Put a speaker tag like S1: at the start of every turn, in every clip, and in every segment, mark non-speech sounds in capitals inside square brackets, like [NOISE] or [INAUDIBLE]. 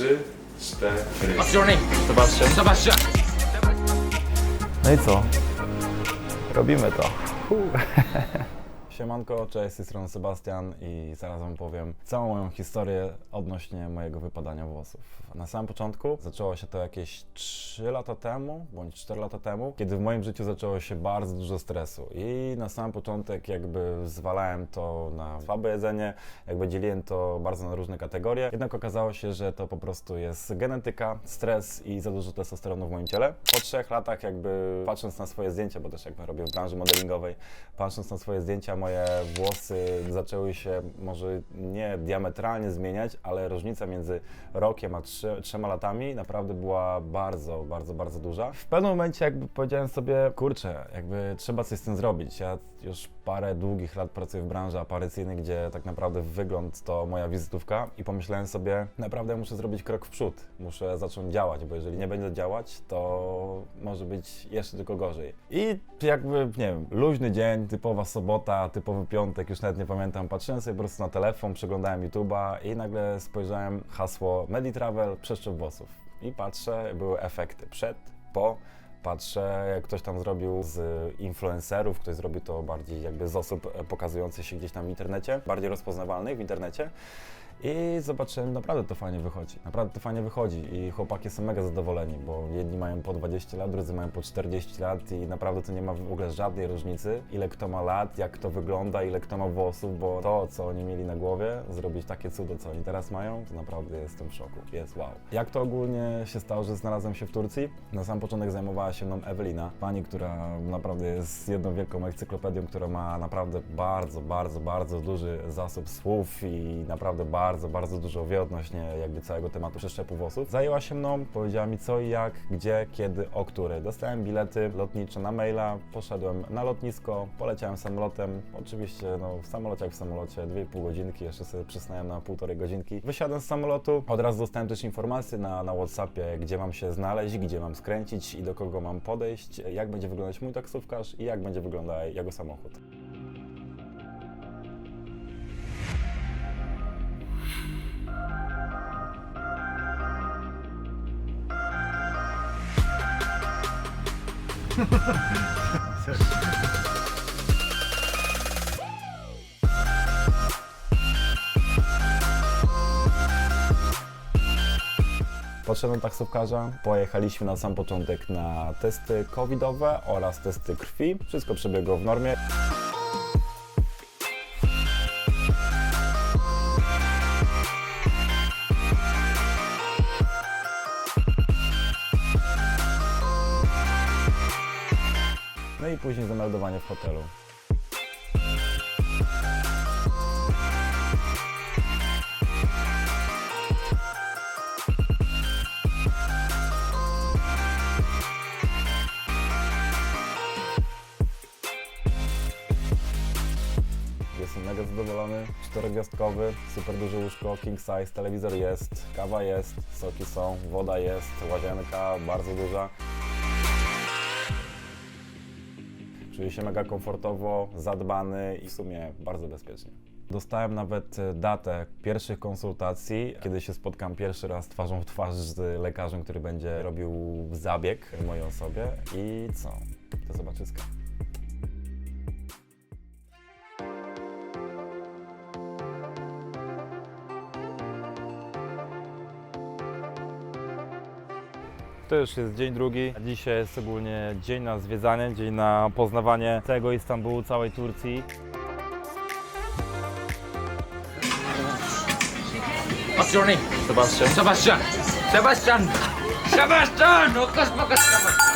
S1: trzy, cztery.
S2: What's your name?
S3: Sebastian.
S2: Sebastian.
S3: No i co? Robimy to. Siemanko, cześć, z tej strony Sebastian i zaraz Wam powiem całą moją historię odnośnie mojego wypadania włosów. Na samym początku zaczęło się to jakieś 3 lata temu, bądź 4 lata temu, kiedy w moim życiu zaczęło się bardzo dużo stresu i na sam początek jakby zwalałem to na słabe jedzenie, jakby dzieliłem to bardzo na różne kategorie, jednak okazało się, że to po prostu jest genetyka, stres i za dużo testosteronu w moim ciele. Po trzech latach jakby patrząc na swoje zdjęcia, bo też jakby robię w branży modelingowej, patrząc na swoje zdjęcia, moje włosy zaczęły się może nie diametralnie zmieniać, ale różnica między rokiem a trzy, trzema latami naprawdę była bardzo, bardzo, bardzo duża. W pewnym momencie jakby powiedziałem sobie, kurczę, jakby trzeba coś z tym zrobić. Ja już parę długich lat pracuję w branży aparycyjnej, gdzie tak naprawdę wygląd to moja wizytówka i pomyślałem sobie, naprawdę muszę zrobić krok w przód, muszę zacząć działać, bo jeżeli nie będę działać, to może być jeszcze tylko gorzej. I jakby, nie wiem, luźny dzień, typowa sobota, typowy piątek, już nawet nie pamiętam, patrzyłem sobie po prostu na telefon, przeglądałem YouTube'a i nagle spojrzałem hasło Meditravel, przeszczep włosów. I patrzę, były efekty przed, po, Patrzę, jak ktoś tam zrobił z influencerów, ktoś zrobił to bardziej jakby z osób pokazujących się gdzieś tam w internecie, bardziej rozpoznawalnych w internecie. I zobaczyłem, naprawdę to fajnie wychodzi. Naprawdę to fajnie wychodzi i chłopaki są mega zadowoleni, bo jedni mają po 20 lat, drudzy mają po 40 lat i naprawdę to nie ma w ogóle żadnej różnicy, ile kto ma lat, jak kto wygląda, ile kto ma włosów, bo to, co oni mieli na głowie, zrobić takie cudo, co oni teraz mają, to naprawdę jestem w szoku. Jest wow. Jak to ogólnie się stało, że znalazłem się w Turcji? Na sam początek zajmowała się mną Ewelina, pani, która naprawdę jest jedną wielką encyklopedią, która ma naprawdę bardzo, bardzo, bardzo duży zasób słów i naprawdę bardzo, bardzo dużo wie odnośnie jakby całego tematu przeszczepu włosów. Zajęła się mną, powiedziała mi co i jak, gdzie, kiedy, o który. Dostałem bilety lotnicze na maila, poszedłem na lotnisko, poleciałem samolotem. Oczywiście no, w samolocie jak w samolocie, 2,5 godzinki, jeszcze sobie przysnąłem na półtorej godzinki. Wysiadłem z samolotu, od razu dostałem też informacje na, na Whatsappie, gdzie mam się znaleźć, gdzie mam skręcić i do kogo mam podejść, jak będzie wyglądać mój taksówkarz i jak będzie wyglądał jego samochód. [LAUGHS] Podszedłem taksówkarza, pojechaliśmy na sam początek na testy covidowe oraz testy krwi. Wszystko przebiegło w normie. Później zameldowanie w hotelu. Jestem mega zadowolony. Czterogwiazdkowy, super duże łóżko, king size, telewizor jest, kawa jest, soki są, woda jest, łazienka bardzo duża. Czuję się mega komfortowo, zadbany i w sumie bardzo bezpiecznie. Dostałem nawet e, datę pierwszych konsultacji, kiedy się spotkam pierwszy raz twarzą w twarz z lekarzem, który będzie robił zabieg mojej osobie. I co? Do zobaczyska. To już jest dzień drugi. Dzisiaj jest ogólnie dzień na zwiedzanie, dzień na poznawanie całego Istambułu, całej Turcji.
S2: What's your name?
S3: Sebastian.
S2: Sebastian. Sebastian. Sebastian. Okas bakas Sebastian.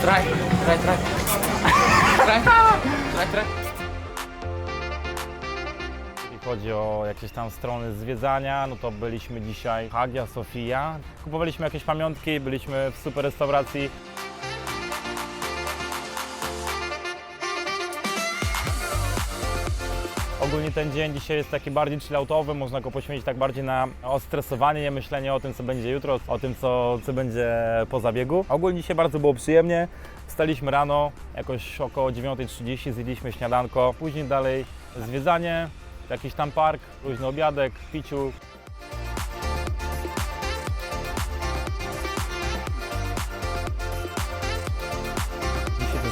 S2: Try, try, try. Try, try, try.
S3: Chodzi o jakieś tam strony zwiedzania, no to byliśmy dzisiaj Hagia Sofia. Kupowaliśmy jakieś pamiątki, byliśmy w super restauracji. Ogólnie ten dzień dzisiaj jest taki bardziej chilloutowy, można go poświęcić tak bardziej na ostresowanie, nie myślenie o tym, co będzie jutro, o tym, co, co będzie po zabiegu. Ogólnie dzisiaj bardzo było przyjemnie. Wstaliśmy rano, jakoś około 9.30, zjedliśmy śniadanko, później dalej zwiedzanie, jakiś tam park, luźny obiadek, piciu.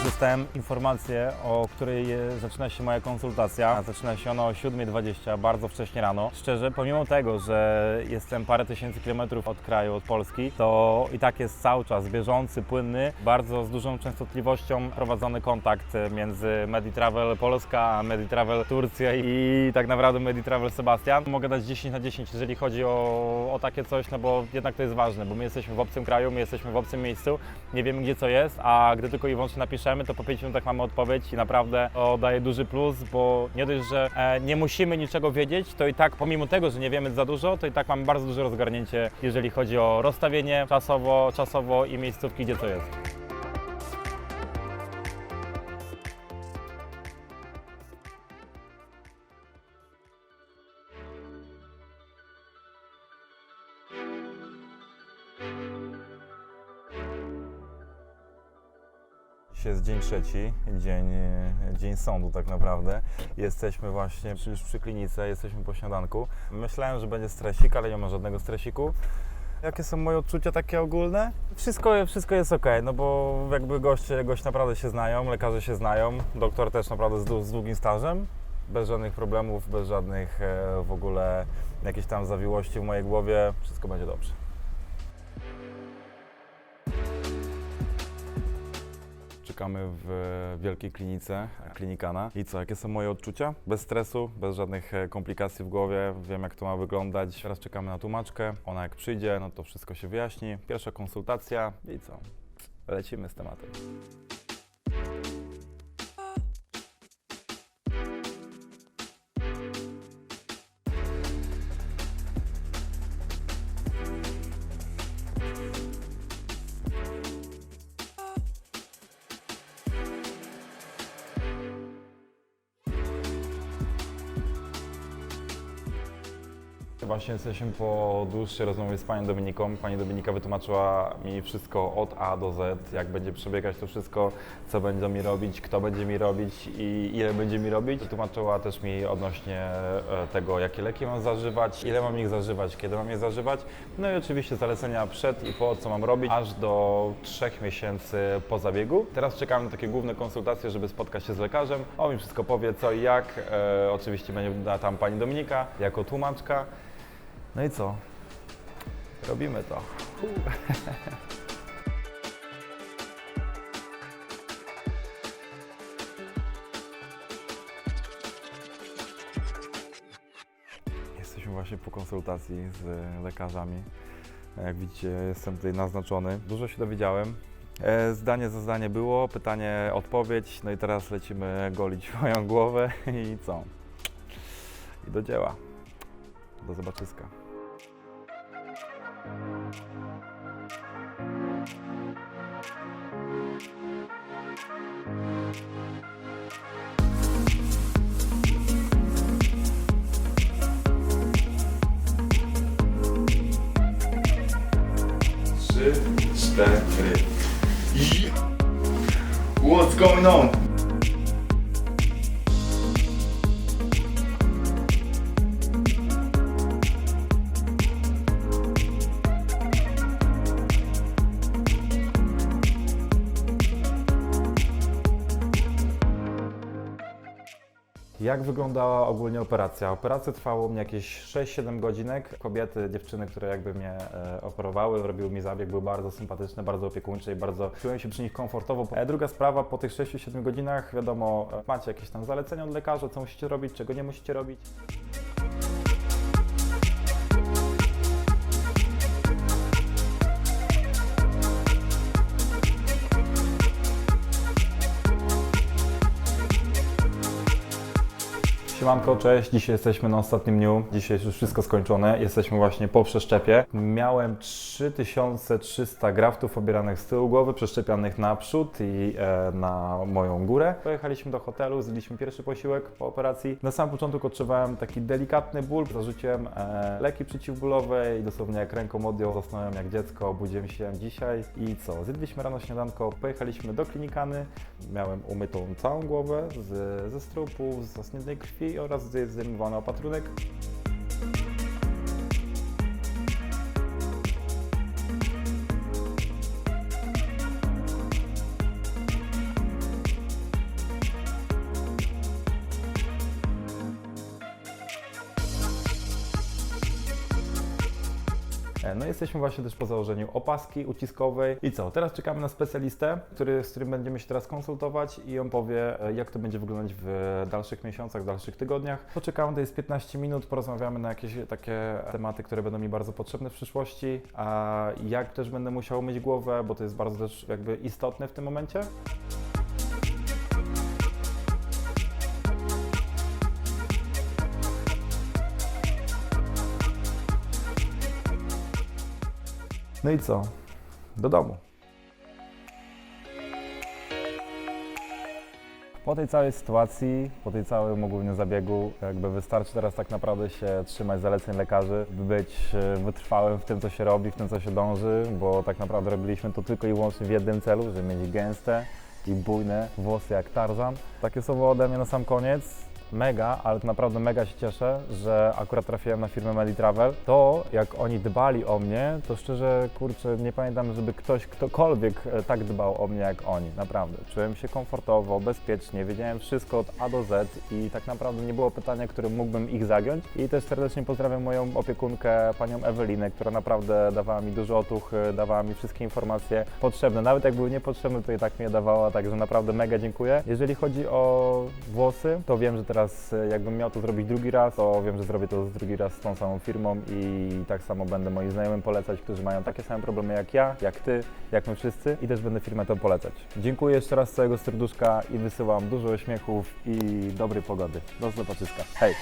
S3: Dostałem informację, o której e, zaczyna się moja konsultacja. Zaczyna się ona o 7.20, bardzo wcześnie rano. Szczerze, pomimo tego, że jestem parę tysięcy kilometrów od kraju, od Polski, to i tak jest cały czas bieżący, płynny, bardzo z dużą częstotliwością prowadzony kontakt między Meditravel Polska Meditravel Turcja i tak naprawdę Meditravel Sebastian. Mogę dać 10 na 10, jeżeli chodzi o, o takie coś, no bo jednak to jest ważne, bo my jesteśmy w obcym kraju, my jesteśmy w obcym miejscu, nie wiemy gdzie co jest, a gdy tylko i wyłącznie napiszemy, to po 5 minutach mamy odpowiedź i naprawdę to daje duży plus, bo nie dość, że e, nie musimy niczego wiedzieć, to i tak pomimo tego, że nie wiemy za dużo, to i tak mamy bardzo duże rozgarnięcie, jeżeli chodzi o rozstawienie czasowo, czasowo i miejscówki, gdzie co jest. Dzień trzeci, dzień, dzień sądu tak naprawdę. Jesteśmy właśnie już przy klinice, jesteśmy po śniadanku. Myślałem, że będzie stresik, ale nie ma żadnego stresiku. Jakie są moje odczucia takie ogólne? Wszystko, wszystko jest ok, no bo jakby goście, goście naprawdę się znają, lekarze się znają, doktor też naprawdę z, z długim stażem. Bez żadnych problemów, bez żadnych e, w ogóle jakichś tam zawiłości w mojej głowie, wszystko będzie dobrze. Czekamy w wielkiej klinice, klinikana. I co, jakie są moje odczucia? Bez stresu, bez żadnych e, komplikacji w głowie, wiem jak to ma wyglądać. Teraz czekamy na tłumaczkę, ona jak przyjdzie, no to wszystko się wyjaśni. Pierwsza konsultacja i co? Lecimy z tematem. Właśnie jesteśmy po dłuższej rozmowie z Panią Dominiką. Pani Dominika wytłumaczyła mi wszystko od A do Z, jak będzie przebiegać to wszystko, co będzie mi robić, kto będzie mi robić i ile będzie mi robić. Wytłumaczyła też mi odnośnie e, tego, jakie leki mam zażywać, ile mam ich zażywać, kiedy mam je zażywać. No i oczywiście zalecenia przed i po, co mam robić, aż do trzech miesięcy po zabiegu. Teraz czekam na takie główne konsultacje, żeby spotkać się z lekarzem. On mi wszystko powie, co i jak. E, oczywiście będzie tam Pani Dominika jako tłumaczka. No i co? Robimy to. [LAUGHS] Jesteśmy właśnie po konsultacji z lekarzami. Jak widzicie, jestem tutaj naznaczony. Dużo się dowiedziałem. E, Zdanie za zdanie było, pytanie, odpowiedź. No i teraz lecimy golić [LAUGHS] moją głowę i co? I do dzieła. Do zobaczyska.
S1: Trzy, cztery. I- What's going on?
S3: Jak wyglądała ogólnie operacja? Operacja trwała mnie jakieś 6-7 godzinek. Kobiety, dziewczyny, które jakby mnie e, operowały, robiły mi zabieg, były bardzo sympatyczne, bardzo opiekuńcze i bardzo czułem się przy nich komfortowo. E, druga sprawa, po tych 6-7 godzinach, wiadomo, e, macie jakieś tam zalecenia od lekarza, co musicie robić, czego nie musicie robić. Siemanko, cześć. Dzisiaj jesteśmy na ostatnim dniu. Dzisiaj jest już wszystko skończone. Jesteśmy właśnie po przeszczepie. Miałem 3300 graftów obieranych z tyłu głowy, przeszczepianych naprzód i e, na moją górę. Pojechaliśmy do hotelu, zjedliśmy pierwszy posiłek po operacji. Na samym początku odczuwałem taki delikatny ból. Zarzuciłem e, leki przeciwbólowe i dosłownie jak ręką odjął, zasnąłem jak dziecko. Obudziłem się dzisiaj i co? Zjedliśmy rano śniadanko, pojechaliśmy do klinikany. Miałem umytą całą głowę z, ze strupów, z zasniętej krwi oraz zdejmowany opatrunek. No jesteśmy właśnie też po założeniu opaski uciskowej. I co? Teraz czekamy na specjalistę, który, z którym będziemy się teraz konsultować i on powie, e, jak to będzie wyglądać w dalszych miesiącach, w dalszych tygodniach. Poczekamy, to jest 15 minut, porozmawiamy na jakieś takie tematy, które będą mi bardzo potrzebne w przyszłości, a jak też będę musiał mieć głowę, bo to jest bardzo też jakby istotne w tym momencie. No i co? Do domu. Po tej całej sytuacji, po tej całym ogólnie zabiegu, jakby wystarczy teraz tak naprawdę się trzymać zaleceń lekarzy, by być e, wytrwałym w tym, co się robi, w tym, co się dąży, bo tak naprawdę robiliśmy to tylko i wyłącznie w jednym celu, żeby mieć gęste i bujne włosy jak Tarzan. Takie słowo ode mnie na sam koniec. Mega, ale to naprawdę mega się cieszę, że akurat trafiłem na firmę Meditravel. To, jak oni dbali o mnie, to szczerze, kurczę, nie pamiętam, żeby ktoś, ktokolwiek e, tak dbał o mnie jak oni. Naprawdę. Czułem się komfortowo, bezpiecznie, wiedziałem wszystko od A do Z i tak naprawdę nie było pytania, którym mógłbym ich zagiąć. I też serdecznie pozdrawiam moją opiekunkę, panią Ewelinę, która naprawdę dawała mi dużo otuch, dawała mi wszystkie informacje potrzebne. Nawet jak były niepotrzebne, to i tak mi je dawała, także naprawdę mega dziękuję. Jeżeli chodzi o włosy, to wiem, że teraz e, jakbym miał to zrobić drugi raz, to wiem, że zrobię to drugi raz z tą samą firmą i tak samo będę moim znajomym polecać, którzy mają takie same problemy jak ja, jak ty, jak my wszyscy i też będę firmę to polecać. Dziękuję jeszcze raz z całego serduszka i wysyłam dużo uśmiechów i dobrej pogody. Do zobaczyska. Hej!